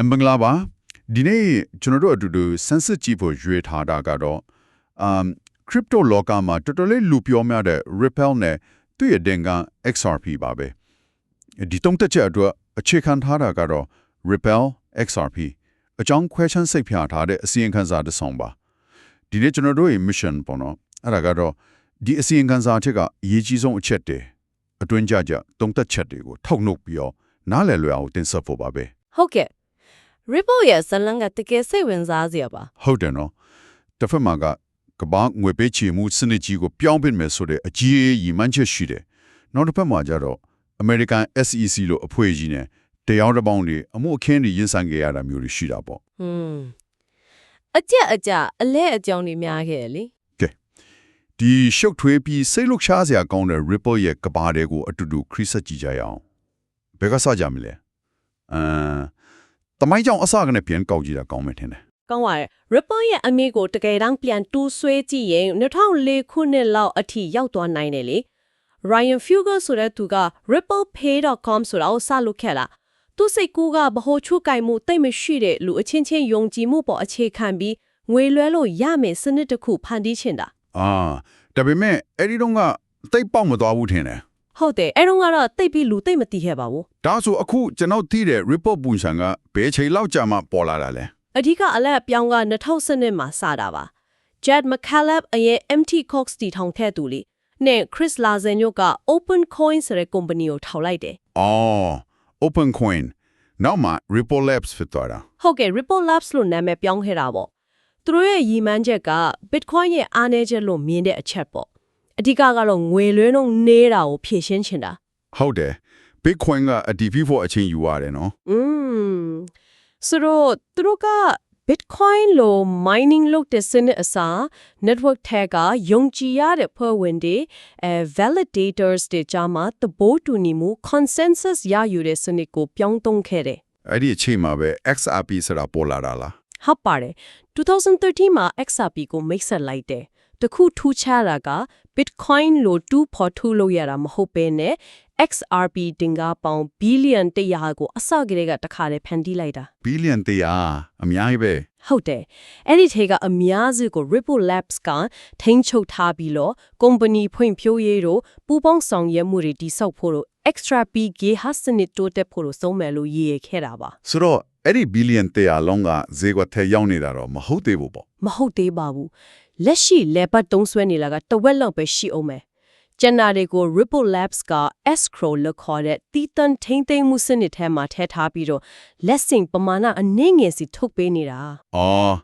အမင်္ဂလာပါဒီနေ့ကျွန်တော်တို့အတူတူဆန်းစစ်ကြည့်ဖို့ရွေးထားတာကတော့အမ် crypto လောကမှာတော်တော်လေးလူပြောများတဲ့ Ripple နဲ့သူ့ရဲ့တင်က XRP ပါပဲဒီတုံးတက်ချက်အတွက်အခြေခံထားတာကတော့ Ripple XRP အကြောင်း question စိတ်ဖြာထားတဲ့အစီရင်ခံစာတစ်ဆောင်ပါဒီနေ့ကျွန်တော်တို့ရဲ့ mission ပေါ့နော်အဲ့ဒါကတော့ဒီအစီရင်ခံစာအချက်ကအရေးကြီးဆုံးအချက်တွေအတွင်းကြကြတုံးတက်ချက်တွေကိုထောက်နှုတ်ပြီးတော့နားလည်လွယ်အောင်တင်ဆက်ဖို့ပါပဲဟုတ်ကဲ့ Ripple ရဲ့ဇလန်ကတကယ်စိတ်ဝင်စားစရာပါဟုတ်တယ်နော်တစ်ဖက်မှာကကမ္ဘာငွေပေးချေမှုစနစ်ကြီးကိုပြောင်းပစ်မယ်ဆိုတဲ့အကြီးအကြီးမှန်းချက်ရှိတယ်နောက်တစ်ဖက်မှာကျတော့ American SEC လို့အဖွဲ့ကြီးနဲ့တရားတစ်ပေါင်းတွေအမှုအခင်းတွေရင်ဆိုင်ကြရတာမျိုးတွေရှိတာပေါ့ဟွန်းအကြက်အကြအလဲအကြောင်းတွေများခဲ့တယ်လေဒီရှုပ်ထွေးပြီးစိတ်လှုပ်ရှားစရာကောင်းတဲ့ Ripple ရဲ့ကဘာတွေကိုအတူတူခရစ်ဆက်ကြည့်ကြရအောင်ဘယ်ကစကြမလဲအ မ်တမိုင်းကြောင့်အစကနေပြန်ကောက်ကြည့်တာကောင်းမယ်ထင်တယ်ကောင်းပါရဲ့ Ripple ရဲ့အမေကိုတကယ်တမ်းပြန်တူးဆွဲကြည့်ရင်2004ခုနှစ်လောက်အထိရောက်သွားနိုင်တယ်လေ Ryan Fugel ဆိုတဲ့သူက ripplepay.com ဆိုတာကိုစလုပ်ခဲ့တာသူစိတ်ကူးကဗဟိုချုပ်ကင်မှုတိတ်မရှိတဲ့လူအချင်းချင်းယုံကြည်မှုပေါ်အခြေခံပြီးငွေလွှဲလို့ရမယ်စနစ်တစ်ခုဖန်တီးချင်တာအာဒါပေမဲ့အဲ့ဒီတော့ကတိတ်ပေါက်မသွားဘူးထင်တယ် ဟုတ်တယ်အဲ့တော့ကတော့တိတ်ပြီးလူတိတ်မတီးခဲ့ပါဘူးဒါဆိုအခုကျွန်တော်သိတဲ့ report ပုံစံကဘယ်ချိန်လောက်ကြာမှပေါ်လာတာလဲအဓိကအလက်အပြောင်းက2012မှာစတာပါ Jed McCaleb အရင် MT Cox တီထောင်ခဲ့သူလေနဲ့ Chris Lazen တို့က OpenCoin ဆိုတဲ့ company ကိုထောင်လိုက်တယ်။အော် open coin နောက်မှ Ripple Labs ဖြစ်သွားတာဟုတ်ကဲ့ Ripple Labs လို့နာမည်ပြောင်းခဲ့တာပေါ့သူတို့ရဲ့ရည်မှန်းချက်က Bitcoin ရဲ့အားနည်းချက်လို့မြင်တဲ့အချက်ပေါ့ အဓိကကတော့ငွေလွှဲနှုန်းနေတာကိုဖြည့်ရှင်းချင်တာ။ဟုတ်တယ် Bitcoin ကအတီးပြီးဖို့အချိန်ယူရတယ်နော်อืมဆိုတော့သူတို့က Bitcoin လို့ mining လုပ်တဲ့စနစ်အစား network ထဲကယုံကြည်ရတဲ့ဖွဲ့ဝင်တွေအဲ validators တွေကြားမှာသဘောတူညီမှု consensus ရယူတဲ့စနစ်ကိုပြောင်းသုံးခဲ့တယ်။အဲ့ဒီအချိန်မှာပဲ XRP ဆိုတာပေါ်လာတာလားဟုတ်ပါတယ်2013မှာ XRP ကိုမိတ်ဆက်လိုက်တယ် တခုထူးခြားတာက Bitcoin လို့တူဖော်ထုတ်လို့ရတာမဟုတ်ဘဲနဲ့ XRP တင်ကားပေါင်းဘီလီယံ100ကိုအစကတည်းကတစ်ခါတည်းဖန်တီးလိုက်တာ။ billion တရားအများကြီးပဲဟုတ်တယ်အဲ့ဒီထဲကအများစုကို Ripple Labs ကထိန်းချုပ်ထားပြီးတော့ company ဖွင့်ဖြိုးရေးတို့ပူးပေါင်းဆောင်ရွက်မှုတွေတိစောက်ဖို့တို့ extra P gay has စနစ်တိုးတက်ဖို့တို့ဆုံးမယ်လို့ရည်ရည်ခဲ့တာပါ။ဆိုတော့အဲ့ဒီ billion တရားလုံးကဈေးကွက်ထဲရောက်နေတာတော့မဟုတ်သေးဘူးပေါ့မဟုတ်သေးပါဘူး လက်ရှိလေပတ်တုံးဆွဲနေလာကတဝက်လောက်ပဲရှိအောင်မယ်ကျန်တာတွေကို Ripple Labs က escrow လို့ခေါ်တဲ့တီတန်ထိမ့်သိမ်းမှုစနစ်ထဲမှာထည့်ထားပြီးတော့လက်စင်ပမာဏအနည်းငယ်စီထုတ်ပေးနေတာ။အော်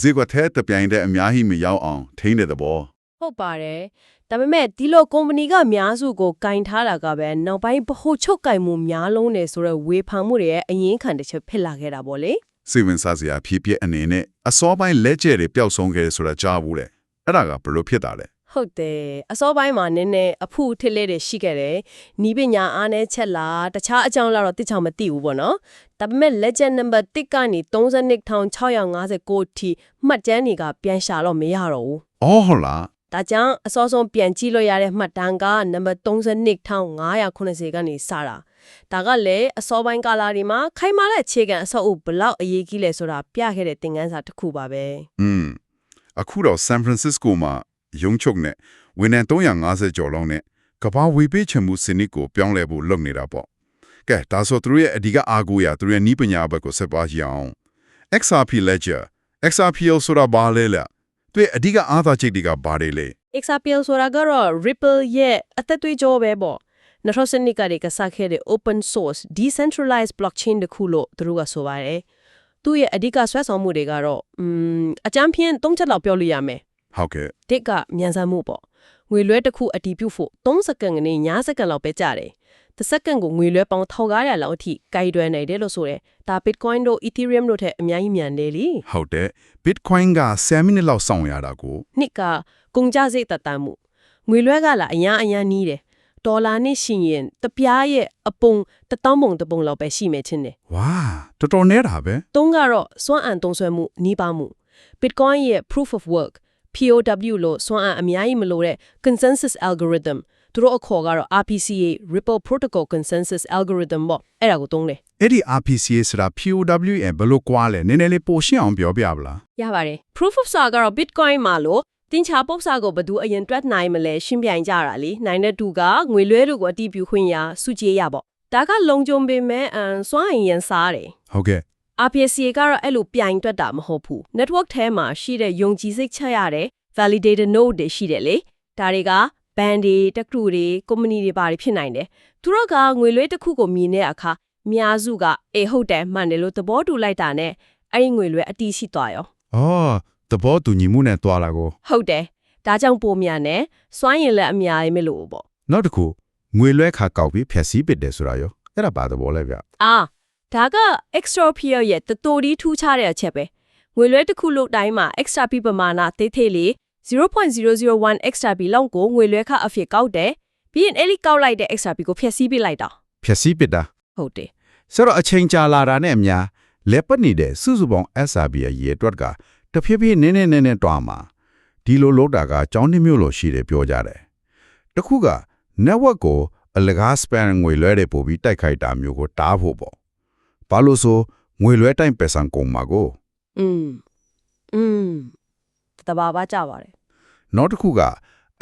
ဈေးကွက်ထဲတပြိုင်တည်းအများကြီးမရောက်အောင်ထိန်းတဲ့သဘောဟုတ်ပါတယ်ဒါပေမဲ့ဒီလိုကုမ္ပဏီကအများစုကိုကင်ထားတာကပဲနောက်ပိုင်းဗဟိုချုပ်ကင်မှုများလုံးနေဆိုတော့ဝေဖန်မှုတွေရဲ့အရင်ခံတစ်ချက်ဖြစ်လာခဲ့တာပေါ့လေ။စိတ်ဝင်စားစရာဖြစ်ဖြစ်အနေနဲ့ အစောပိုင်းလက်ကျဲတွေပျောက်ဆုံးခဲ့တယ်ဆိုတာကြားဘူးလေ။အဲ့ဒါကဘယ်လိုဖြစ်တာလဲဟုတ်တယ်အစောပိုင်းမှာနည်းနည်းအဖုထစ်လေးတွေရှိခဲ့တယ်နီးပညာအားနဲ့ချက်လားတခြားအကြောင်းလာတော့တိကျမသိဘူးပေါ့နော်ဒါပေမဲ့ legend number 1ကနေ32659အထိမှတ်တမ်းတွေကပြန်ရှာတော့မရတော့ဘူး။အော်ဟုတ်လားဒါကြောင့်အစောဆုံးပြန်ကြည့်လို့ရတဲ့မှတ်တမ်းကနံပါတ်32590ကနေစတာ ဒါကလည်းအစောပိုင်းကာလဒီမှာခိုင်မာတဲ့အခြေခံအဆောက်အဦဘယ်လောက်အရေးကြီးလဲဆိုတာပြခဲ့တဲ့သင်ခန်းစာတစ်ခုပါပဲ။อืมအခုတော့ San Francisco မှာရုံးချုပ်နဲ့ဝန်ထမ်း350ကျော်လုံးနဲ့ကမ္ဘာဝေပေးချင်မှုစနစ်ကိုပြောင်းလဲဖို့လုပ်နေတာပေါ့။ကဲဒါဆိုသူတို့ရဲ့အဓိကအားကိုးရာသူတို့ရဲ့နီးပညာဘက်ကိုဆက်ပါကြည့်အောင်။ XRP Ledger XRPL ဆိုတာဘာလဲလဲ။သူရဲ့အဓိကအားသာချက်တွေကဘာတွေလဲ XRPL ဆိုတာကတော့ Ripple ရဲ့အသက်သွေးကြောပဲပေါ့ 2000နှစ်ကတည်းကစခဲ့တဲ့ open source decentralized blockchain တစ်ခုလို့သူတို့ကဆိုပါတယ်သူ့ရဲ့အဓိကဆွဲဆောင်မှုတွေကတော့อืมအကြမ်းဖျင်း၃ချက်လောက်ပြောလို့ရမယ်။ဟုတ်ကဲ့တစ်ကမြန်ဆန်မှုပေါ့ငွေလွှဲတစ်ခုအတီးပြုတ်ဖို့3စက္ကန့်ကနေ9စက္ကန့်လောက်ပဲကြာတယ်တစ်စက္ကန့်ကိုငွေလွှဲပေါင်း1900လောက်အထိကိုက်တွယ်နိုင်တယ်လို့ဆိုတယ်ဒါ Bitcoin တို့ Ethereum တို့ထက်အများကြီးမြန်တယ်လीဟုတ်တယ် Bitcoin က10မိနစ်လောက်စောင့်ရတာကိုနှစ်ကကုန်ကြစိတ်တတ်တမ်းမှုငွေလွှဲကလာအများအများနီးတယ် ဒေါ်လာနဲ့ရှင်ရင်တပြားရဲ့အပုံတစ်တောင်းပုံတစ်ပုံလောက်ပဲရှိမယ်ချင်းတယ်ဝါတော်တော်နေတာပဲသုံးကတော့စွမ်းအံသုံးဆွဲမှုနီးပါးမှု Bitcoin ရဲ့ proof of work POW လို့စွမ်းအံအများကြီးမလိုတဲ့ consensus algorithm သူတို့အခေါ်ကတော့ RPCA Ripple Protocol Consensus Algorithm ပေါ့အဲ့ဒါကိုသုံးတယ်အဲ့ဒီ RPCA ဆိုတာ POW ရဲ့ဘယ်လိုကွာလဲနည်းနည်းလေးပိုရှင်းအောင်ပြောပြပါလားရပါတယ် Proof of Stake ကတော့ Bitcoin မှာလို့ တင်ချာပုတ်စာကိုဘယ်သူအရင်တွက်နိုင်မလဲရှင်းပြိုင်ကြတာလीနိုင်တဲ့သူကငွေလွှဲတို့ကိုအတီးပြူခွင့်ရစုကြည်ရပေါ့ဒါကလုံခြုံပေမဲ့အန်စွမ်းအင်ရန်စားတယ်ဟုတ်ကဲ့ RPCA ကတော့အဲ့လိုပြိုင်တွက်တာမဟုတ်ဘူး network ထဲမှာရှိတဲ့ယုံကြည်စိတ်ချက်ရတဲ့ validated node တွေရှိတယ်လေဒါတွေက band တွေတက္ကသိုလ်တွေ company တွေပါတွေဖြစ်နိုင်တယ်သူတို့ကငွေလွှဲတစ်ခုကိုမြင်တဲ့အခါအများစုကအေးဟုတ်တယ်မှန်တယ်လို့သဘောတူလိုက်တာနဲ့အဲ့ဒီငွေလွှဲအတီးရှိသွားရောအော် သဘောတူညီမှုနဲ့တွာလာကိုဟုတ်တယ်ဒါကြောင့်ပုံမြန်နဲ့စွမ်းရင်လည်းအများကြီးမလို့ပေါ့နောက်တစ်ခုငွေလွှဲခါကောက်ပြီးဖြည့်ဆည်းပစ်တယ်ဆိုတာရောအဲ့ဒါပါသဘောလဲဗျအာဒါက extra peer ရဲ့တတိုဒီထူးခြားတဲ့အချက်ပဲငွေလွှဲတစ်ခုလို့တိုင်းမှာ extra p ပမာဏသေးသေးလေး0.001 extra p လောက်ကိုငွေလွှဲခအဖြစ်ကောက်တယ်ပြီးရင်အဲ့ဒီကောက်လိုက်တဲ့ extra p ကိုဖျက်ဆီးပစ်လိုက်တာဖြည့်ဆည်းပစ်တာဟုတ်တယ်ဆိုတော့အချိန်ကြာလာတာနဲ့အများလက်ပတ်နေတဲ့စုစုပေါင်း SRB ရဲ့ရေအတွက်က တဖြည်းဖြည်းနည်းနည်းနည်းနည်းတွားမှာဒီလိုလုပ်တာကကြောင်းနှမျိုးလို့ရှိတယ်ပြောကြတယ်တခုက network ကိုအလကား span ငွေလွှဲတဲ့ပို့ပြီးတိုက်ခိုက်တာမျိုးကိုတားဖို့ပေါ့ဘာလို့ဆိုငွေလွှဲတိုင်းပယ်ဆန်ကုန်မှာကို อืมอืมတဘာပါကြပါတယ် နောက်တစ်ခုက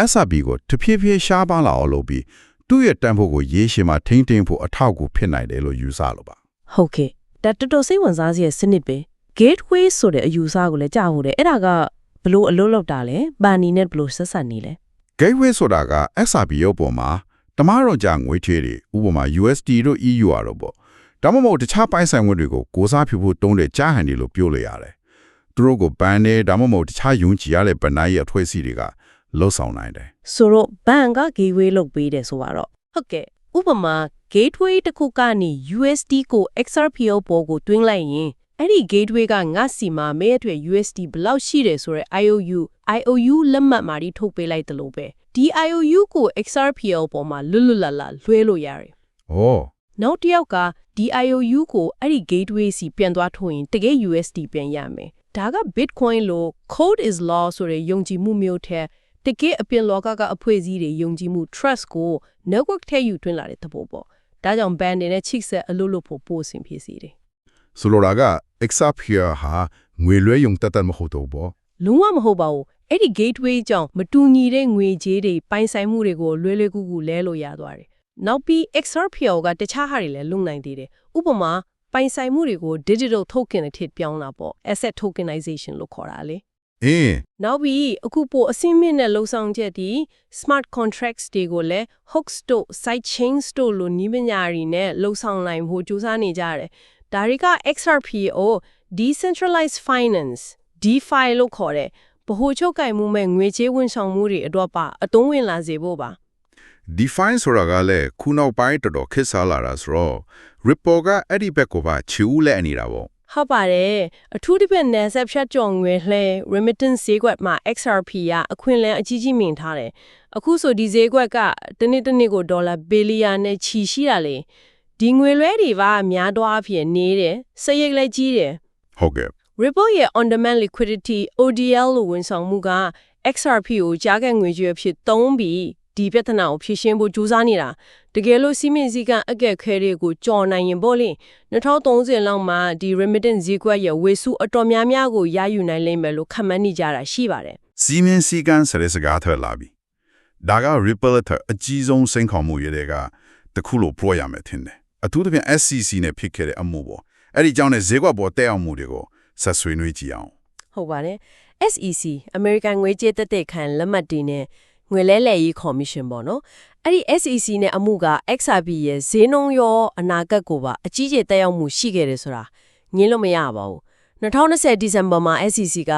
SRB ကိုတဖြည်းဖြည်းရှားပါလာအောင်လုပ်ပြီးသူ့ရဲ့တန်ဖို့ကိုရေးရှင်းမှာထိမ့်သိမ်းဖို့အထောက်အကူဖြစ်နိုင်တယ်လို့ယူဆလို့ပါ ဟုတ်ကဲ့ဒါတော်တော်စိတ်ဝင်စားစရာစနစ်ပဲ gateway ဆိုတဲ့အယူဆကိုလည်းကြားဟုတ်တယ်အဲ့ဒါကဘလို့အလုပ်လုပ်တာလဲဘာနီနဲ့ဘလို့ဆက်ဆက်နေလဲ gateway ဆိုတာက XRP ရုပ်ပေါ်မှာတမားတော့ကြာငွေချေးတွေဥပမာ USD တို့ EU ရတော့ပေါ့ဒါမှမဟုတ်တခြားပိုင်းဆိုင်ငွေတွေကိုကိုစားဖြူဖို့တုံးတဲ့ကြားဟန်တွေလို့ပြောလို့ရတယ်သူတို့ကိုဘန်နေဒါမှမဟုတ်တခြားယုံကြည်ရတဲ့ဗန်နိုင်ရဲ့အထွေးစီတွေကလှုပ်ဆောင်နိုင်တယ်ဆိုတော့ဘန်က gateway လုပ်ပေးတယ်ဆိုတော့ဟုတ်ကဲ့ဥပမာ gateway တစ်ခုကနေ USD ကို XRPO ပေါ်ကိုတွင်းလိုက်ရင် အဲ့ဒီ gateway ကငါစီမှာမဲအထွေ USD ဘယ်လောက်ရှိတယ်ဆိုတော့ IOU IOU လက်မှတ်မာဒီထုတ်ပေးလိုက်တယ်လို့ပဲဒီ IOU ကို XRPO ပေါ်မှာလွတ်လွတ်လပ်လပ်လွှဲလို့ရတယ်။ဩနောက်တစ်ယောက်ကဒီ IOU ကိုအဲ့ဒီ gateway စီပြန်သွားထုတ်ရင်တကယ် USD ပြန်ရမယ်။ဒါက Bitcoin လို့ code is law ဆိုတဲ့ယုံကြည်မှုမျိုးထဲတကယ်အပြင်လောကကအဖွဲ့အစည်းတွေယုံကြည်မှု trust ကို network ထဲယူထွင်းလာတဲ့သဘောပေါ့။ဒါကြောင့် band တွေနဲ့ချိတ်ဆက်အလုပ်လုပ်ဖို့ပို့ဆင်ဖြစ်စီတယ်ဆိုလိုတာက XRP ဟာငွေလွှဲယုံတက်တက်မဟုတ်တော့ဘော။လုံးဝမဟုတ်ပါဘူး။အဲ့ဒီ gateway ကြောင့်မတူညီတဲ့ငွေကြေးတွေပိုင်ဆိုင်မှုတွေကိုလွယ်လွယ်ကူကူလဲလို့ရသွားတယ်။နောက်ပြီး XRPO ကတခြားဟာတွေလည်းလုံနိုင်သေးတယ်။ဥပမာပိုင်ဆိုင်မှုတွေကို digital token အဖြစ်ပြောင်းတာပေါ့ asset tokenization လို့ခေါ်တာလေ။အင်းနောက်ပြီးအခုပိုအစင်းမြင့်တဲ့လုံဆောင်ချက်ဒီ smart contracts တွေကိုလည်း hooks တို့ side chains တို့လိုနည်းပညာတွေနဲ့လုံဆောင်နိုင်ဖို့ကြိုးစားနေကြတယ်။ ဒါတွေက XRPO decentralized finance DeFi လို့ခေါ်တဲ့ဗဟိုချုပ်ကိုင်မှုမဲ့ငွေကြေးဝန်ဆောင်မှုတွေအတွက်ပါအသုံးဝင်လာစေဖို့ပါ define ဆိုတာကလည်းခုနောက်ပိုင်းတော်တော်ခက်စားလာတာဆိုတော့ Ripple ကအဲ့ဒီဘက်ကိုပါချီဦးလက်နေတာပေါ့ဟုတ်ပါတယ်အထူးသဖြင့် NASDAQ ဖြတ်ကျော်ငွေလှဲ remittance ဈေးကွက်မှာ XRP ကအခွင့်အလမ်းအကြီးကြီးမြင်ထားတယ်အခုဆိုဒီဈေးကွက်ကတစ်နေ့တစ်နေ့ကိုဒေါ်လာဘီလီယံနဲ့ချီရှိတာလေ ဒီငွေလွှဲတွေပါများတော့အဖြစ်နေတယ်စရိတ်လည်းကြီးတယ်ဟုတ်ကဲ့ Ripple ရဲ့ on demand liquidity ODL လို့ဝန်ဆောင်မှုက XRP ကိုကြားကငွေကြေးအဖြစ်သုံးပြီးဒီပြဿနာကိုဖြေရှင်းဖို့ကြိုးစားနေတာတကယ်လို့စီမင်းစည်းကအကက်ခဲတွေကိုကြော်နိုင်ရင်ပေါ့လေ2030လောက်မှာဒီ remittance ဈေးကွက်ရဲ့ဝေစုအတော်များများကိုရယူနိုင်လိမ့်မယ်လို့ခန့်မှန်းနေကြတာရှိပါတယ်စီမင်းစီကန်ဆရဲစကားထွက်လာပြီဒါက Ripple ထက်အကြီးဆုံးစိန်ခေါ်မှုတွေကတခုလို့ပြောရမယ်ထင်တယ် အထူးသဖြင့် SCC နဲ့ဖြစ်ခဲ့တဲ့အမှုပေါ့အဲ့ဒီကြောင့်ねဈေးကွက်ပေါ်တက်အောင်မှုတွေကိုဆက်ဆွေးနွေးကြည့်အောင်ဟုတ်ပါတယ် SEC American ငွေကြေးတက်တဲ့ခံလက်မှတ်တွေနဲ့ငွေလဲလှယ်ရေးကော်မရှင်ပေါ့နော်အဲ့ဒီ SEC နဲ့အမှုက XRP ရဲ့ဈေးနှုန်းရောအနာဂတ်ကိုပါအကြီးကျယ်တက်ရောက်မှုရှိခဲ့တယ်ဆိုတာငင်းလို့မရပါဘူး2020ဒီဇင်ဘာမှာ SEC က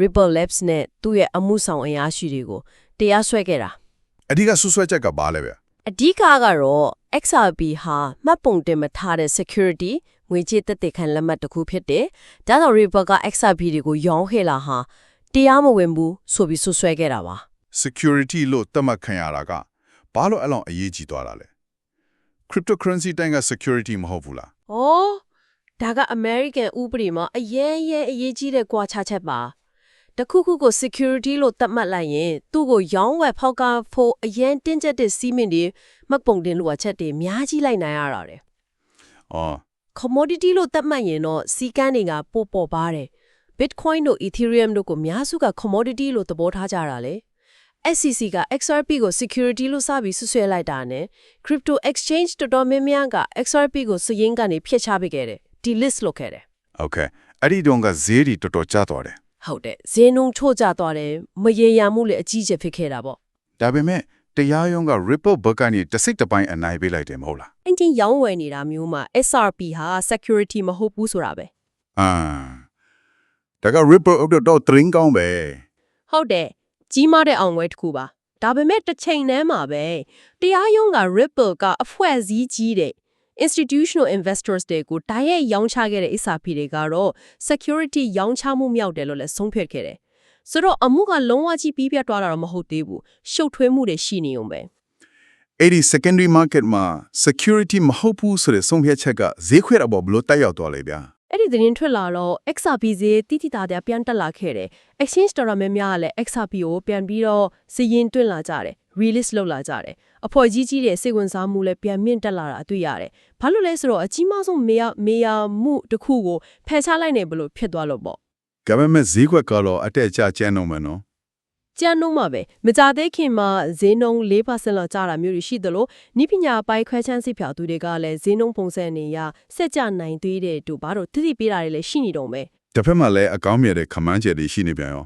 Ripple Labs နဲ့သူ့ရဲ့အမှုဆောင်အင်အားရှိတွေကိုတရားစွဲခဲ့တာအဓိကဆွဆွဲချက်ကဘာလဲဗျ အဓိကကတော့ XRP ဟာမှတ်ပုံတင်မထားတဲ့ security ငွေကြေးသက်သေခံလက်မှတ်တစ်ခုဖြစ်တယ်။ဒါကြောင့် Ripple က XRP တွေကိုရောင်းခဲ့လာဟာတရားမဝင်ဘူးဆိုပြီးဆွဆွဲခဲ့တာပါ security လို့သတ်မှတ်ခံရတာကဘာလို့အဲ့လောက်အရေးကြီးသွားတာလဲ cryptocurrency တိုင်းက security မဟုတ်ဘူးလား။ဩဒါက American ဥပဒေမှာအရေးရေးအရေးကြီးတဲ့ကွာခြားချက်ပါ တခုခုကို security လို့သတ်မှတ်လိုက်ရင်သူ့ကိုရောင်းဝယ်ဖောက်ကားဖို့အရန်တင်းကျပ်တဲ့စီးမင်းတွေမှတ်ပုံတင်လိုအပ်ချက်တွေများကြီးလိုက်နိုင်ရတာတယ်။အော် commodity လို့သတ်မှတ်ရင်တော့စီးကန်းတွေကပိုပေါ်ပါတယ်။ Bitcoin တို့ Ethereum တို့ကိုများစုက commodity လို့သဘောထားကြတာလေ။ SEC က XRP ကို security လို့စပြီးဆွဆွဲလိုက်တာနဲ့ crypto exchange တော်တော်များများက XRP ကိုစည်ရင်းကနေဖျက်ချပေးခဲ့တယ်။ဒီ list လုပ်ခဲ့တယ်။ Okay အဲ့ဒီတုန်းကဈေးတွေတော်တော်ကျသွားတယ် ဟုတ်တယ်ဈေးနှုန်းချို့ကျသွားတယ်မရေရာမှုလည်းအကြီးကျယ်ဖြစ်ခဲ့တာပေါ့ဒါပေမဲ့တရားရုံးက Ripple ဘက်ကနေတစ်စိတ်တစ်ပိုင်းအနိုင်ပေးလိုက်တယ်မဟုတ်လားအင်ဂျင်ရောင်းဝယ်နေတာမျိုးမှာ SRP ဟာ security မဟုတ်ဘူးဆိုတာပဲအာဒါက Ripple အတော့ train ကောင်းပဲဟုတ်တယ်ကြီးမားတဲ့အောင်ပွဲတစ်ခုပါဒါပေမဲ့တစ်ချိန်တည်းမှာပဲတရားရုံးက Ripple ကအဖွဲ့အစည်းကြီးတဲ့ institutional investors တွေကိုတိုက်ရိုက်ရောင်းချခဲ့တဲ့ SRP တွေကတော့ security ရောင်းချမှုမြောက်တယ်လို့လည်းဆုံးဖြတ်ခဲ့တယ်ဆိုတော့အမှုကလုံးဝကြီးပြီးပြတ်သွားတာတော့မဟုတ်သေးဘူးရှုပ်ထွေးမှုတွေရှိနေုံပဲအဲ့ဒီ secondary market မှာ security မဟုတ်ဘူးဆိုတဲ့ဆုံးဖြတ်ချက်ကဈေးခွက်အပေါ်ဘယ်လို့တက်ရောက်သွားလဲဗျာအဲ့ဒီသတင်းထွက်လာတော့ XRP ဈေးတိတိတသားပြန်တက်လာခဲ့တယ် exchange တော်တော်များများကလည်း XRP ကိုပြန်ပြီးတော့စီရင်တွင်းလာကြတယ် release လုပ်လာကြတယ်အဖွဲ့ကြီးကြီးတဲ့စိတ်ဝင်စားမှုလည်းပြန်မြင့်တက်လာတာတွေ့ရတယ် ဘာလို့လဲဆိုတော့အကြီးမားဆုံးမေယာမေယာမှုတစ်ခုကိုဖယ်ရှားလိုက်နေဘလို့ဖြစ်သွားလို့ပေါ့ဒါပေမဲ့ဈေးခွက်ကတော့အတက်အကျကျန်းတော့မယ်နော်ကြမ်းနှုံးမှာပဲမကြသေးခင်မှာဈေးနှုန်း4%လောက်ကျတာမျိုးတွေရှိသလိုနိပညာပိုင်းခွဲချမ်းစိဖြာသူတွေကလည်းဈေးနှုန်းပုံစံနေရစက်ကြနိုင်သေးတဲ့တို့ဘာလို့တိတိပေးတာတွေလည်းရှိနေတော့မယ်တစ်ဖက်မှာလည်းအကောင်းမြတ်တဲ့ခမန်းချက်တွေရှိနေပြန်ရော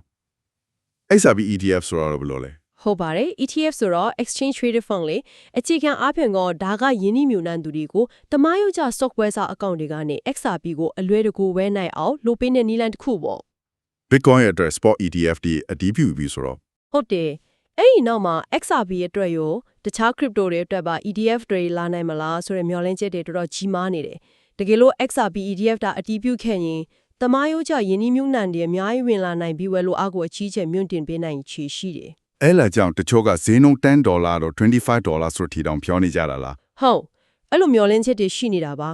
XRP ETF ဆိုတော့ဘယ်လိုလဲ ဟုတ်ပါတယ် ETF ဆိုတော့ exchange traded fund လေအခြေခံအားဖြင့်တော့ဒါကယင်းနှိမ့်မြူနှံသူတွေကိုတမားရုပ်ကြ software စာအကောင့်တွေကနေ XRP ကိုအလွယ်တကူဝယ်နိုင်အောင်လိုပေးတဲ့နည်းလမ်းတစ်ခုပေါ့ Bitcoin ရဲ့အတွက် spot ETF ဒီအတည်ပြုပြီးဆိုတော့ဟုတ်တယ်အဲ့ဒီနောက်မှာ XRP ရဲ့အတွက်ရောတခြား crypto တွေအတွက်ပါ ETF တွေလာနိုင်မလားဆိုတဲ့မျှော်လင့်ချက်တွေတော်တော်ကြီးမားနေတယ်တကယ်လို့ XRP ETF တာအတည်ပြုခဲ့ရင်တမားရုပ်ကြယင်းနှိမ့်မြူနှံတွေအများကြီးဝင်လာနိုင်ပြီးဝယ်လို့အကူအချီးချက်မြင့်တင်ပေးနိုင်ချေရှိတယ် အဲ့လာကြောင့်တချို့ကဈေးနှုန်း10ဒေါ်လာတော့25ဒေါ်လာဆိုထီတောင်ပြောနေကြတာလားဟုတ်အဲ့လိုမျောလင်းချက်တွေရှိနေတာပါ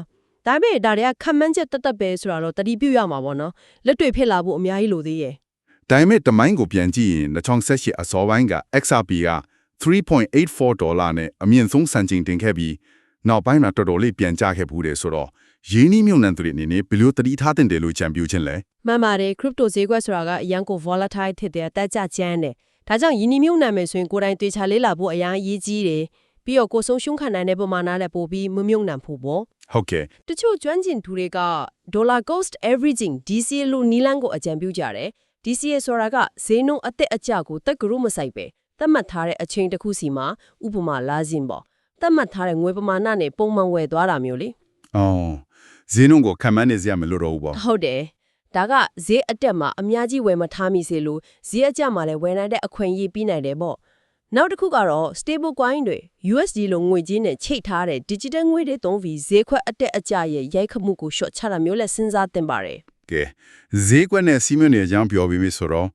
ဒါပေမဲ့ဒါတွေကခံမှန်းချက်တက်တက်ပဲဆိုတာတော့တတိပြုရမှာပေါ့နော်လက်တွေ့ဖြစ်လာဖို့အများကြီးလိုသေးရဲ့ဒါပေမဲ့တမိုင်းကိုပြန်ကြည့်ရင်2018အစောပိုင်းက XRP က3.84ဒေါ်လာနဲ့အမြင့်ဆုံးစံချိန်တင်ခဲ့ပြီးနောက်ပိုင်းမှာတော်တော်လေးပြန်ကျခဲ့ဘူးတယ်ဆိုတော့ရင်းနှီးမြှုပ်နှံသူတွေအနေနဲ့ဘယ်လိုတတိထားတင်တယ်လို့ကြံပြူချင်းလဲမှန်ပါတယ် crypto ဈေးကွက်ဆိုတာကအရန်ကို volatile ဖြစ်တဲ့အတက်ကြကျန်းတယ် ဒါကြောင့်ယင်းနှမြုပ်နာမယ်ဆိုရင်ကိုယ်တိုင်တေချာလေးလာဖို့အရန်အရေးကြီးတယ်ပြီးတော့ကိုယ်ဆုံးရှုံးခံနိုင်တဲ့ပုံမှန်နာနဲ့ပို့ပြီးမမြုပ်နှံဖို့ပေါ့ဟုတ်ကဲ့တချို့ကျွမ်းကျင်သူတွေက dollar cost averaging DCA လို့နီလန်းကိုအကြံပြုကြတယ် DCA ဆိုတာကဈေးနှုန်းအသက်အကျကိုတက်ကရုမဆိုင်ပဲသတ်မှတ်ထားတဲ့အချိန်တစ်ခုစီမှာဥပမာလာစဉ်ပေါ့သတ်မှတ်ထားတဲ့ငွေပမာဏနဲ့ပုံမှန်ဝယ်သွားတာမျိုးလေအော်ဈေးနှုန်းကိုခံမှန်းနေစရာမလိုတော့ဘူးပေါ့ဟုတ်တယ် ဒါကဈေးအတက်မှာအများကြီးဝယ်မထားမိစေလို့ဈေးအကျမှာလည်းဝယ်နိုင်တဲ့အခွင့်အရေးပြီးနိုင်တယ်ပေါ့နောက်တစ်ခုကတော့ stable coin တွေ USD လိုငွေကြေးနဲ့ချိတ်ထားတဲ့ digital ငွေတွေသုံးပြီးဈေးခွက်အတက်အကျရဲ့ရိုက်ခတ်မှုကို short ချတာမျိုးလည်းစဉ်းစားသင့်ပါတယ်ကဲဈေးကွက်နဲ့စီးမံနေကြောင်းပြောပြီးပြီဆိုတော့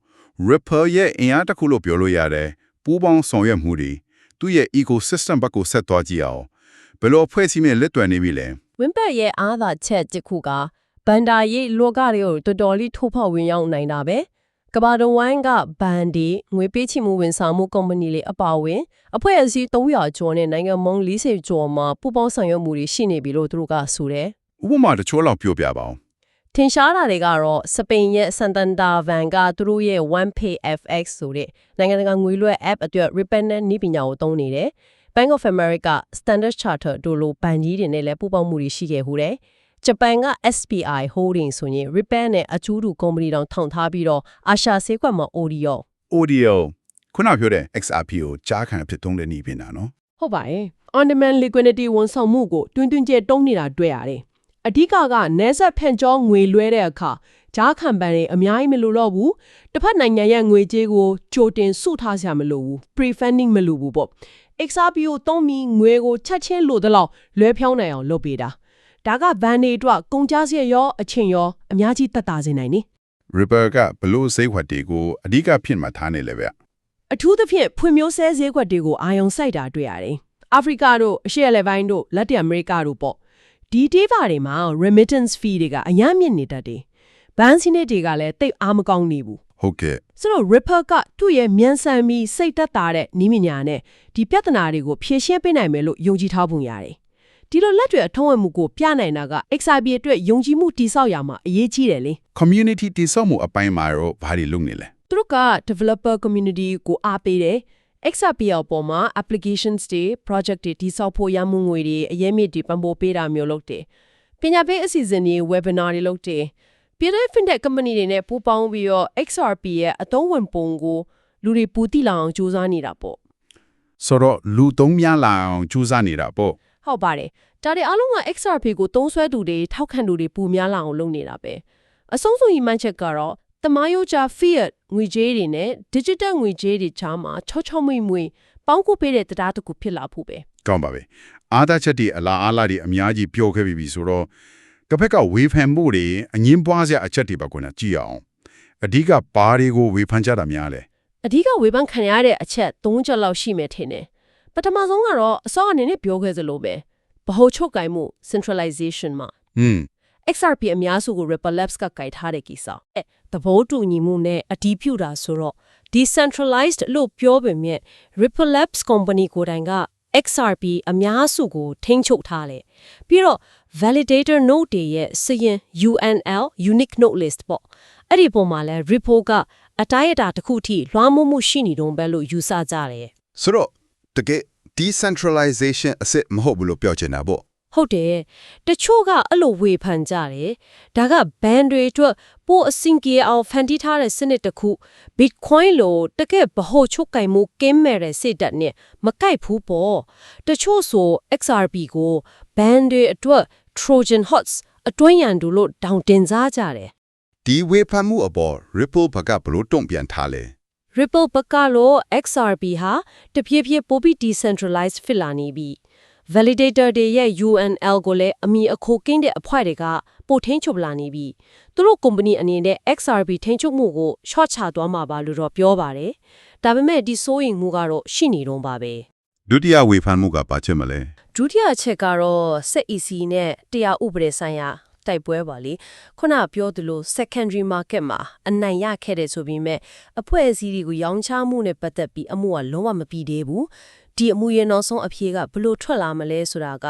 Ripple ရဲ့အင်အားတစ်ခုလို့ပြောလို့ရတယ်ပူးပေါင်းဆောင်ရွက်မှုတွေသူ့ရဲ့ ecosystem ဘက်ကိုဆက်သွားကြည့်အောင်ဘယ်လိုဖွဲ့စည်းမဲ့လက်တွယ်နေပြီလဲဝင်းပတ်ရဲ့အားသာချက်တစ်ခုက ဘန်ဒါရေးလောကတွေကိုတော်တော်လေးထိုးဖောက်ဝင်ရောက်နိုင်တာပဲကဘာတော်ဝိုင်းကဘန်ဒီငွေပေးချေမှုဝန်ဆောင်မှုကုမ္ပဏီလေးအပါအဝင်အဖွဲ့အစည်း300ကျော်နဲ့နိုင်ငံမုံ40ကျော်မှာပူးပေါင်းဆောင်ရွက်မှုတွေရှိနေပြီလို့သူတို့ကဆိုတယ်ဥပမာတချို့လောက်ပြောပြပါအောင်ထင်ရှားတာတွေကတော့စပိန်ရဲ့ Santander Van ကသူတို့ရဲ့ OnePay FX ဆိုတဲ့နိုင်ငံတကာငွေလွှဲ app အတွက် Repayment နည်းပညာကိုသုံးနေတယ်။ Bank of America, Standard Chartered တို့လိုဘဏ်ကြီးတွေနဲ့လည်းပူးပေါင်းမှုတွေရှိခဲ့ဟူတယ်။ ဂျပန်က SBI Holdings ဆိုရင် Repay နဲ့အကျူးတူကုမ္ပဏီတောင်ထောင်ထားပြီးတော့အာရှဆေးကွက်မှာ Audio audio ခုနပြောတဲ့ XRP ကိုကြားခံအဖြစ်သုံးတဲ့နည်းပညာနော်ဟုတ်ပါတယ်။ on demand liquidity ဝန်ဆောင်မှုကိုတွင်တွင်ကျဲတုံးနေတာတွေ့ရတယ်။အဓိကကနေဆက်ဖန်ကြောငွေလွှဲတဲ့အခါဂျားခံပန်တွေအများကြီးမလိုတော့ဘူး။တစ်ဖက်နိုင်ငံရဲ့ငွေကြေးကိုကြိုတင်စုထားစရာမလိုဘူး။ pre-funding မလိုဘူးပေါ့။ XRP ကိုတုံးပြီးငွေကိုချက်ချင်းလိုသလောက်လွှဲဖြောင်းနိုင်အောင်လုပ်ပေးတာ။ ဒါကဘန်တွေအတွက်ကုန်ကျစရိတ်ရောအချိန်ရောအများကြီးတက်တာစေနိုင်နေ။ Ripple ကဘလို့ဈေးခွက်တွေကိုအဓိကဖြစ်မှထားနေလေဗျအထူးသဖြင့်ဖွံ့ဖြိုးဆဲဈေးကွက်တွေကိုအာရုံစိုက်တာတွေ့ရတယ်။အာဖရိကတို့အရှေ့အလယ်ပိုင်းတို့လက်တင်အမေရိကတို့ပေါ့။ဒီဒေသတွေမှာ remittance fee တွေကအများမြင့်နေတတ်တယ်။ဘဏ်စနစ်တွေကလည်းတိတ်အားမကောင်းနေဘူးဟုတ်ကဲ့ဆိုတော့ Ripple ကသူ့ရဲ့မြန်ဆန်ပြီးစိတ်သက်သာတဲ့နီးမညာနဲ့ဒီပြဿနာတွေကိုဖြေရှင်းပေးနိုင်မယ်လို့ယုံကြည်ထားပုံရတယ်။ ဒီလိုလက်တွေအထုံးဝမှုကိုပြနိုင်တာက XRP အတွက်ယုံကြည်မှုတိဆောက်ရမှာအရေးကြီးတယ်လေ community တိစောက်မှုအပိုင်းမှာရောဘာတွေလုပ်နေလဲ။သူတို့က developer community ကိုအားပေးတယ်။ XRP အပေါ်မှာ applications တွေ project တွေတိဆောက်ဖို့ရမှုငွေတွေအရေးမြစ်တွေပံ့ပိုးပေးတာမျိုးလုပ်တယ်။ပညာပေးအစီအစဉ်တွေ webinar တွေလုပ်တယ်။ပြည်ထောင် fintech company တွေနဲ့ပူးပေါင်းပြီးတော့ XRP ရဲ့အသုံးဝင်ပုံကိုလူတွေပူသိလာအောင်ကြိုးစားနေတာပေါ့ဆိုတော့လူသုံးများလာအောင်ကြိုးစားနေတာပေါ့ ဟုတ်ပါတယ်ဒါတွေအားလုံးက XRP ကိုသုံးဆွဲသူတွေထောက်ခံသူတွေပူများလာအောင်လုပ်နေတာပဲအဆုံးစွန်ကြီးမှန်းချက်ကတော့တမာယိုချာ fiat ငွေကြေးတွေနဲ့ digital ငွေကြေးတွေချားမှာချောချောမွေ့မွေ့ပေါင်းကူပေးတဲ့တရားတစ်ခုဖြစ်လာဖို့ပဲကောင်းပါပြီအားသာချက်တွေအလားအားလာတွေအများကြီးပြောခဲ့ပြီးပြီဆိုတော့တစ်ဖက်ကဝေဖန်မှုတွေအငင်းပွားစရာအချက်တွေပါကွနာကြည့်အောင်အဓိကဘာတွေကိုဝေဖန်ကြတာများလဲအဓိကဝေဖန်ခံရတဲ့အချက်၃ချက်လောက်ရှိမယ်ထင်တယ် ပထမဆုံးကတော့အစောအနေနဲ့ပြောခဲ့သလိုပဲဗဟိုချုပ်ကိုင်မှု centralization မှာဟွန်း XRP အများစုကို Ripple Labs ကကြိုက်ထားတဲ့ကိစ္စ။အဲသဘောတူညီမှုနဲ့အတီးပြုတာဆိုတော့ decentralized လို့ပြောပေမဲ့ Ripple Labs company ကိုယ်တိုင်က XRP အများစုကိုထိန်းချုပ်ထားတယ်။ပြီးတော့ validator node တွေရဲ့စရင် UNL unique node list ပေါ့။အဲ့ဒီပုံမှာလဲ Ripple ကအတိုင်းအတာတစ်ခုထိလွှမ်းမိုးမှုရှိနေတုံးပဲလို့ယူဆကြတယ်ဆိုတော့ တကယ် decentralization အစစ်မဟုတ်ဘူးလို့ပြောချင်တာပေါ့ဟုတ်တယ်တချို့ကအဲ့လိုဝေဖန်ကြတယ်ဒါကဘန်တွေအတွက်ပိုအဆင်ပြေအောင်ဖန်တီးထားတဲ့စနစ်တစ်ခု bitcoin လို့တကယ်ဗဟိုချုပ်ကင်မှုကင်းမဲ့တဲ့စိတ်ဓာတ်နဲ့မကိုက်ဘူးပေါ့တချို့ဆို XRP ကိုဘန်တွေအတွက် trojan horse အတွင်းရန်သူလို့တောင်းတင်စားကြတယ်ဒီဝေဖန်မှုအပေါ် Ripple ဘက်ကဘလို့တုံ့ပြန်ထားလဲ Ripple ဘက်ကလို့ XRP ဟာတဖြည်းဖြည်းပိုပြီး decentralized ဖြစ်လာနေပြီ validator တွေရဲ့ UNL ကိုလည်းအမိအခိုကင်းတဲ့အဖွဲ့တွေကပို့ထင်းချုပ်လာနေပြီသူတို့ company အနေနဲ့ XRP ထိန်းချုပ်မှုကို short ချသွားမှာပါလို့တော့ပြောပါတယ်ဒါပေမဲ့ဒီစိုးရိမ်မှုကတော့ရှိနေတော့ပါပဲဒုတိယဝေဖန်မှုကဘာချက်မလဲဒုတိယအချက်ကတော့စက် EC နဲ့တရားဥပဒေဆိုင်ရာ တိုက်ပွဲပါလေခုနပြောသလို secondary market မှာအနိုင်ရခဲ့တဲ့ဆိုပြီးမဲ့အဖွဲ့အစည်းတွေကိုရောင်းချမှုနဲ့ပတ်သက်ပြီးအမှုကလုံးဝမပြီးသေးဘူးဒီအမှုရဲ့နောက်ဆုံးအဖြေကဘလို့ထွက်လာမလဲဆိုတာက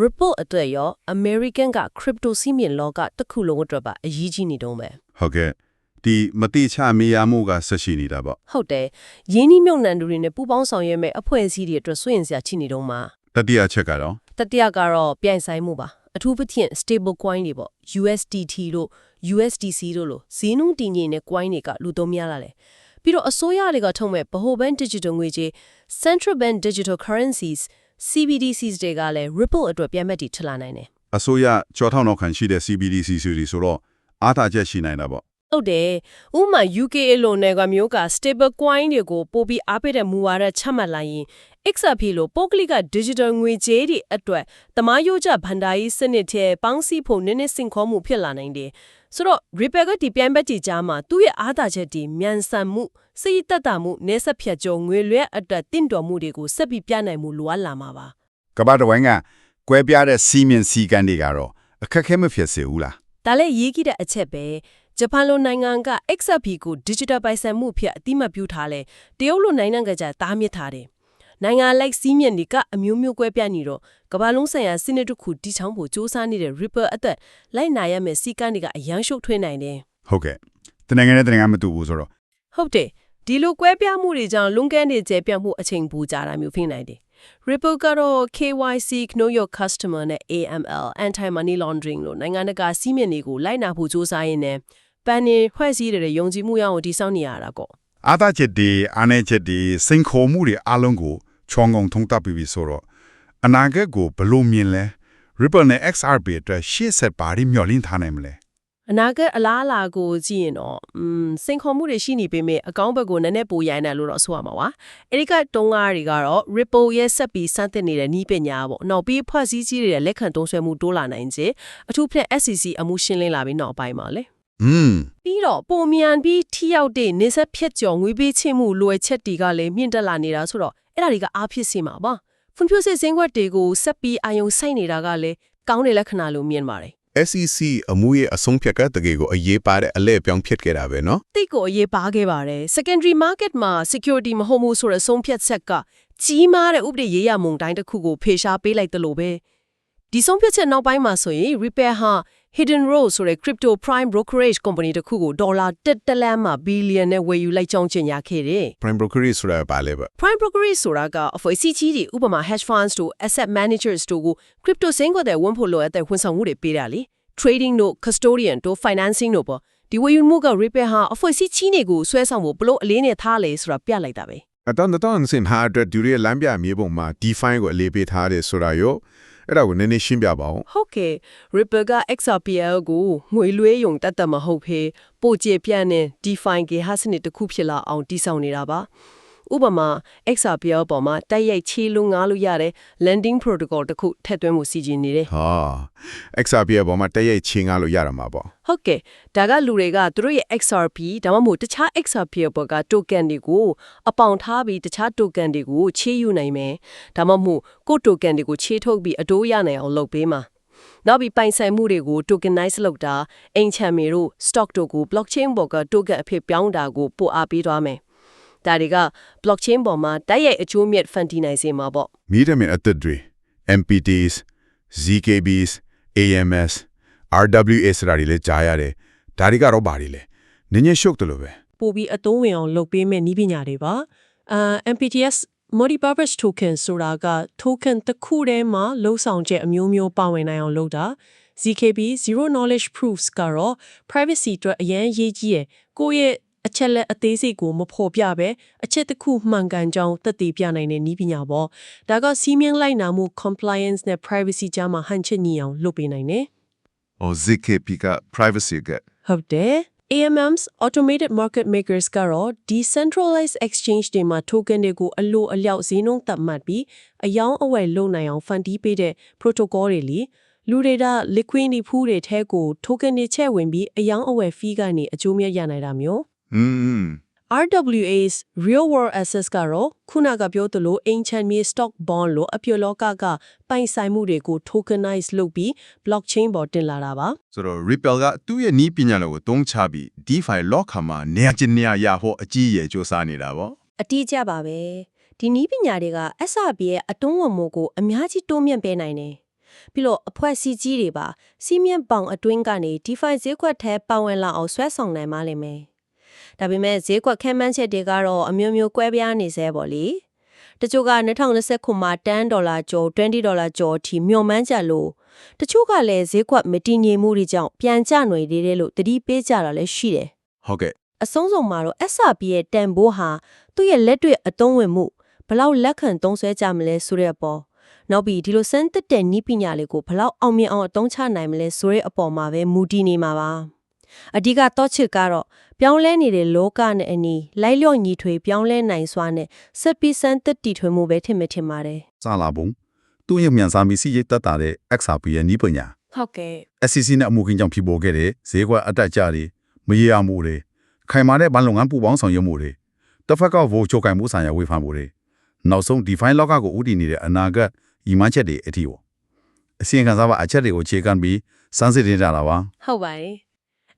Ripple အတွက်ရော American က crypto စီးမြင်လောကတစ်ခုလုံးအတွက်ပါအရေးကြီးနေတုံးပဲဟုတ်ကဲ့ဒီမတိချမေးရမှုကဆက်ရှိနေတာပေါ့ဟုတ်တယ်ရင်းနှီးမြှုပ်နှံသူတွေနဲ့ပူးပေါင်းဆောင်ရွက်မဲ့အဖွဲ့အစည်းတွေအတွက်စွန့်ရင်စရာချိနေတုံးမှာတတိယချက်ကတော့တတိယကတော့ပြိုင်ဆိုင်မှုပါ အထူးသဖြင့် stable coin တွေပေါ့ USDT တို့ USDC တို့လိုဈေးနှုန်းတည်ငြိမ်တဲ့ coin တွေကလူသုံးများလာတယ်ပြီးတော့အစိုးရတွေကထုတ်မဲ့ဗဟိုဘဏ် digital ငွေကြေး central bank digital currencies CBDCs တွေကလည်း Ripple အတွက်ပြန်မဲ့တည်ထလာနိုင်တယ်အစိုးရကြောထောက်နောက်ခံရှိတဲ့ CBDC ဆိုဒီဆိုတော့အားသာချက်ရှိနိုင်တာပေါ့ ဟုတ်တယ်ဥပမာ UK လိုနယ်ကမျိုးက stable coin တွေကိုပို့ပြီးအားပေးတဲ့မူဝါဒချမှတ်လိုက်ရင် XRP လိုပုဂ္ဂလိက digital ငွေကြေးတွေအတွက်တမားရိုးကျဗန်ဒါယီစနစ်ထဲပေါင်းစည်းဖို့နည်းနည်းစင်ခေါ်မှုဖြစ်လာနိုင်တယ်ဆိုတော့ Ripple ကဒီပြန်ဘက်တီကြားမှာသူ့ရဲ့အားသာချက်ဒီမြန်ဆန်မှုစိတ်သက်သာမှုနေဆက်ဖြတ်ကြုံငွေလွှဲအတွက်တင့်တော်မှုတွေကိုဆက်ပြီးပြနိုင်မှုလိုအပ်လာမှာပါကမ္ဘာတစ်ဝိုင်းကကွဲပြားတဲ့စီမင်းစီကန်းတွေကတော့အခက်အခဲမဖြစ်စေဘူးလားဒါလည်းရေးကြည့်တဲ့အချက်ပဲ ဂျပန်လိုနိုင်ငံက XRP ကို digital ပိုင်ဆိုင်မှုဖြစ်အတိမတ်ပြုထားလဲတရုတ်လိုနိုင်ငံကကြတားမြစ်ထားတယ်နိုင်ငံလိုက်စီးမြင့်တွေကအမျိုးမျိုးကွဲပြားနေတော့ကမ္ဘာလုံးဆိုင်ရာစနစ်တစ်ခုတည်ချောင်းဖို့စ조사နေတဲ့ Ripple အသက်လိုက်နာရမယ့်စီကန်းတွေကအရန်ရှုပ်ထွေးနိုင်တယ် ဟုတ်ကဲ့တနင်္ဂနွေတနင်္ဂနွေမတူဘူးဆိုတော့ ဟုတ်တယ်ဒီလိုကွဲပြားမှုတွေကြောင့်လွန်ကဲနေကျပြတ်မှုအချိန်ပူကြတာမျိုးဖြစ်နိုင်တယ် Ripple ကတော့ KYC Know Your Customer နဲ့ AML Anti Money Laundering လို့နိုင်ငံတကာစီးမြင့်တွေကိုလိုက်နာဖို့စ조사ရင်းနဲ့ ပန်နေဖွဲ့စည်းတဲ့ယုံကြည်မှုရအောင်တည်ဆောက်နေရတာပေါ့အားသာချက်ဒီအားနည်းချက်ဒီစိန်ခေါ်မှုတွေအလုံးကိုချောင်းကုန်ထုံးတပ်ပြီးပြီဆိုတော့အနာဂတ်ကိုဘယ်လို့မြင်လဲ Ripple နဲ့ XRP အတွက်ရှေ့ဆက်ပါရီမျှော်လင့်ထားနိုင်မလဲအနာဂတ်အလားအလာကိုကြည့်ရင်တော့อืมစိန်ခေါ်မှုတွေရှိနေပေမဲ့အကောင့်ဘက်ကိုနည်းနည်းပိုရိုင်းတယ်လို့တော့ဆိုရမှာပါအဲဒီကတုံးကားတွေကတော့ Ripple ရဲ့ဆက်ပြီးစမ်းသစ်နေတဲ့ဤပညာပေါ့နောက်ပြီးဖွဲ့စည်းကြီးတွေရဲ့လက်ခံတုံးဆွဲမှုတိုးလာနိုင်ခြင်းအထူးဖြင့် SEC အမှုရှင်းလင်းလာပြီးနောက်ပိုင်းမှာလေ อืมပြီးတော့ပုံမြန်ပြီးထိရောက်တဲ့နေဆက်ဖြတ်ကျော်ငွေပေးချေမှုလွယ်ချက်တွေကလည်းမြင့်တက်လာနေတာဆိုတော့အဲ့ဒါတွေကအားဖြစ်စေမှာပါဖွံ့ဖြိုးစေစင်းခွက်တွေကိုဆက်ပြီးအာယုံဆိုင်နေတာကလည်းကောင်းတဲ့လက္ခဏာလို့မြင်ပါတယ် SEC အမှုရဲ့အဆုံးဖြတ်ကတကယ်ကိုအရေးပါတဲ့အလဲအပြောင်းဖြစ်ခဲ့တာပဲနော်တိတ်ကိုအရေးပါခဲ့ပါတယ် secondary market မှာ security မဟုတ်မှုဆိုတဲ့ဆုံးဖြတ်ချက်ကကြီးမားတဲ့ဥပဒေရေးရမုံတိုင်းတစ်ခုကိုဖေရှားပေးလိုက်တယ်လို့ပဲဒီဆုံးဖြတ်ချက်နောက်ပိုင်းမှာဆိုရင် repair ဟာ hidden row ဆိုတဲ့ crypto prime brokerage company တစ်ခုကိုဒေါ်လာ1တလန်းမှာ billion နဲ့ဝယ်ယူလိုက်ကြောင်းကြေညာခဲ့တယ် prime brokerage ဆိုတာပါလဲဗျ prime brokerage ဆိုတာကအဖွဲ့အစည်းကြီးတွေဥပမာ hedge funds တို့ asset managers တို့ကို crypto စင်ကိုတဲ့ဝန်ဖို့လိုအပ်တဲ့ဝန်ဆောင်မှုတွေပေးတာလေ trading တို့ custodian တို့ financing တို့ပေါ့ဒီဝယ်ယူမှုက repair ဟာအဖွဲ့အစည်းကြီးတွေကိုဆွဲဆောင်ဖို့ဘလို့အလေးနဲ့ထားလဲဆိုတာပြလိုက်တာပဲ အတောင်တောင်စင်ဟာအတွက်ဒူရဲ့လမ်းပြမြေပုံမှာ define ကိုအလေးပေးထားတယ်ဆိုတာရောအဲ့ဒါကိုနည်းနည်းရှင်းပြပါဦးဟုတ်ကဲ့ Ripple က XRPL ကိုငွေလွှဲယုံတတ်တတ်မဟုတ်ဖေပိုကျေပြန့်နဲ့ define ကေဟာစနစ်တစ်ခုဖြစ်လာအောင်တည်ဆောက်နေတာပါ ဥပမာ XRPL ပေါ်မှာတိုက်ရိုက်ချေလို့ငားလို့ရတဲ့ lending protocol တစ်ခုထည့်သွင်းမှုစီစဉ်နေတယ်ဟာ XRP ရဲ့ပေါ်မှာတက်ရိုက်ချင်းကားလို့ရတာမှာပေါ့ဟုတ်ကဲ့ဒါကလူတွေကသူတို့ရဲ့ XRP ဒါမှမဟုတ်တခြား XRP ဘောက token တွေကိုအပေါင်ထားပြီးတခြား token တွေကိုချေးယူနိုင်မယ်ဒါမှမဟုတ်ကိုယ့် token တွေကိုချေးထုတ်ပြီးအတိုးရနိုင်အောင်လုပ်ပေးမှာနောက်ပြီးပိုင်ဆိုင်မှုတွေကို tokenize လုပ်တာအိမ်ချမ်းမီတို့ stock တို့ကို blockchain ဘောက token အဖြစ်ပြောင်းတာကိုပို့အားပေးသွားမယ် ဒါတွေက blockchain ပေါ်မှာတိုက်ရိုက်အကျိုးမြတ်ဖန်တီးနိုင်စေမှာပေါ့မီဒမင်အသက်တွေ MPTs ZKBs AMS RWA ဆိုတာတွေလည်းကြားရတယ်ဒါတွေကတော့ဘာတွေလဲနည်းနည်းရှုပ်တယ်လို့ပဲပို့ပြီးအသုံးဝင်အောင်လုပ်ပေးမဲ့နည်းပညာတွေပါအာ MPTS multi-purpose token ဆိုတာက token တစ်ခုတည်းမှာလုံဆောင်ချက်အမျိုးမျိုးပါဝင်နိုင်အောင်လုပ်တာ ZKB zero knowledge proofs ကတော့ privacy အတွက်အရင်ရေးကြီးရယ်ကိုယ့်ရဲ့ အချက်လက်အသေးစိတ်ကိုမဖော်ပြပဲအချက်တစ်ခုမှန်ကန်ကြောင်းသက်သေပြနိုင်တဲ့နည်းပညာပေါ့ဒါကစီမင်းလိုက်နာမှု compliance နဲ့ privacy ကြားမှာဟန်ချက်ညီအောင်လုပ်ပေးနိုင်တယ်။အော် ZKP က privacy ကဟုတ်တယ် AMMs automated market makers ကတော့ decentralized exchange တွေမှာ token တွေကိုအလိုအလျောက်ဈေးနှုန်းသတ်မှတ်ပြီးအယောင်းအဝယ်လုပ်နိုင်အောင်ဖန်တီးပေးတဲ့ protocol တွေလीလူတွေက liquidity pool တွေထဲကို token တွေချဲ့ဝင်ပြီးအယောင်းအဝယ် fee ကနေအကျိုးမြတ်ရနိုင်တာမျိုး อืม RWA's real world assets ကတော့ခုနကပြောသလို ancient မြေ stock bond လို့အပြည့်လောကကပိုင်ဆိုင်မှုတွေကို tokenize လုပ်ပြီး blockchain ပေါ်တင်လာတာပါ ဆိုတော့ Ripple ကသူ့ရဲ့နီးပညာတွေကိုသုံးချပြီး DeFi လောကမှာနေရာချင်းနေရာရဖို့အကြီးအကျယ်စ조사နေတာပေါ့ အတိအကျပါပဲဒီနီးပညာတွေက SRB ရဲ့အတွန်းဝင်မှုကိုအများကြီးတိုးမြင့်ပေးနိုင်တယ်ပြီးတော့အဖွဲ့အစည်းကြီးတွေပါစီမင်းပေါင်အတွင်းကနေ DeFi ဈေးကွက်ထဲပါဝင်လာအောင်ဆွဲဆောင်နိုင်မှလိမ့်မယ် ဒါပေမဲ့ဈေးကွက်ခဲမှန်းချက်တွေကတော့အမျိုးမျိုးကွဲပြားနေသေးပေါ့လေတချို့က2020ခုမှာ10ဒေါ်လာကျော်20ဒေါ်လာကျော်အထိမျှော်မှန်းကြလို့တချို့ကလည်းဈေးကွက်မတည်ငြိမ်မှုတွေကြောင့်ပြန်ကျຫນွေသေးတယ်လို့တတိပေးကြတာလည်းရှိတယ်ဟုတ်ကဲ့အဆုံးစုံမှာတော့ SRP ရဲ့တန်ဖိုးဟာသူ့ရဲ့လက်တွေ့အသုံးဝင်မှုဘလောက်လက်ခံသုံးစွဲကြမလဲဆိုတဲ့အပေါ်နောက်ပြီးဒီလိုစမ်းသစ်တဲ့နီးပညာလေးကိုဘလောက်အောင်မြင်အောင်အသုံးချနိုင်မလဲဆိုတဲ့အပေါ်မှာပဲမူတည်နေမှာပါ အဓိကတော့ချစ်ကတော့ပြောင်းလဲနေတဲ့လောကနဲ့အညီလိုက်လျော့ညီထွေပြောင်းလဲနိုင်စွာနဲ့ဆက်ပြီးစမ်းသစ်တည်ထွင်မှုပဲထင်မထင်ပါတယ်စလာပုံသူ့ရဲ့မြန်စာမီစီရိတ်တက်တာတဲ့ XRP ရဲ့နီးပညာဟုတ်ကဲ့ SCC နဲ့အမှုခင်းကြောင့်ဖြစ်ပေါ်ခဲ့တဲ့ဈေးကွက်အတက်ကြတွေမရေရာမှုတွေခိုင်မာတဲ့ဘဏ်လုပ်ငန်းပူပေါင်းဆောင်ရွက်မှုတွေတစ်ဖက်ကဗိုလ်ချုပ်ကင်မှုဆိုင်ရာဝေဖန်မှုတွေနောက်ဆုံး define လောကကိုဥတည်နေတဲ့အနာဂတ်ဤမှန်းချက်တွေအထီးပေါ့အစီရင်ခံစာပါအချက်တွေကိုခြေခံပြီးစမ်းစစ်နေကြတာပါဟုတ်ပါတယ်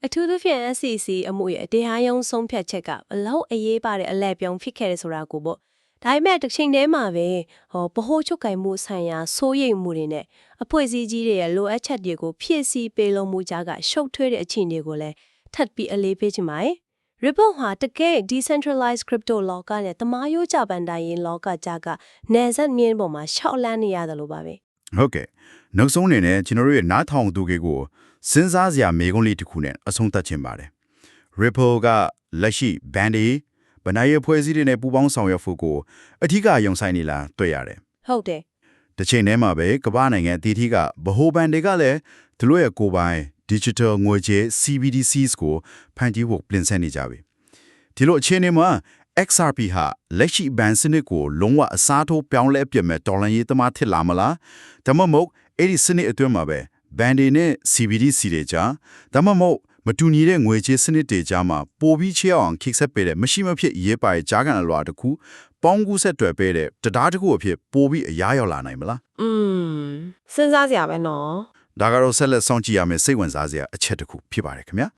အထူးသဖြင့် SCC အမှုရဲ့တရားရုံးဆုံးဖြတ်ချက်ကဘလောက်အရေးပါတဲ့အလဲပြောင်းဖြစ်ခဲ့တယ်ဆိုတာကိုပေါ့ဒါပေမဲ့တစ်ချိန်တည်းမှာပဲဟောဗဟိုချုပ်ကင်မှုဆိုင်ရာစိုးရိမ်မှုတွေနဲ့အဖွဲ့အစည်းကြီးတွေရဲ့လိုအပ်ချက်တွေကိုဖြည့်ဆည်းပေးလို့မှုကြားကရှုပ်ထွေးတဲ့အခြေအနေကိုလည်းထပ်ပြီးအလေးပေးချင်ပါတယ် Ripple ဟာတကယ် decentralized crypto လောကနဲ့တမားရိုးကြပန်တိုင်းရင်လောကကြားကနယ်စပ်မြင်းပေါ်မှာရှောက်လန်းနေရတယ်လို့ပါပဲဟုတ်ကဲ့နောက်ဆုံးအနေနဲ့ကျွန်တော်တို့ရဲ့နားထောင်သူတွေကို စဉ်းစားစရာမေးခွန်းလေးတစ်ခုနဲ့အဆုံးသတ်ခြင်းပါတယ် Ripple ကလက်ရှိ Bandy ဗဏ္ဍာရေးဖွဲ့စည်းတွေနဲ့ပူးပေါင်းဆောင်ရွက်ဖို့ကိုအထူးကယုံဆိုင်နေလားတွေ့ရတယ်ဟုတ်တယ်တစ်ချိန်တည်းမှာပဲကမ္ဘာနိုင်ငံအသီးသီးကဗဟိုဘဏ်တွေကလည်းသူတို့ရဲ့ကိုယ်ပိုင် digital ငွေကြေး CBDCs ကိုဖန်တီးဖို့ပြင်ဆင်နေကြပြီဒီလိုအခြေအနေမှာ XRP ဟာလက်ရှိဘဏ်စနစ်ကိုလုံးဝအစားထိုးပြောင်းလဲပြမဲ့ဒေါ်လာရေးသမားဖြစ်လာမလားဒါမှမဟုတ်အဲ့ဒီစနစ်အတွင်းမှာပဲ ဘန်ဒီနဲ့ CBD စီတွေကြားဒါမှမဟုတ်မတူညီတဲ့ငွေကြေးစနစ်တွေကြားမှာပိုပြီးချေအောင်ခိတ်ဆက်ပေးတဲ့မရှိမဖြစ်ရေးပါရဲ့ကြားကန်လွာတစ်ခုပေါင်းကူးဆက်တွယ်ပေးတဲ့တရားတစ်ခုအဖြစ်ပိုပြီးအရာရောက်လာနိုင်မလားอืมစဉ်းစားစရာပဲနော်ဒါကတော့ဆက်လက်စောင့်ကြည့်ရမယ်စိတ်ဝင်စားစရာအချက်တစ်ခုဖြစ်ပါတယ်ခင်ဗျာ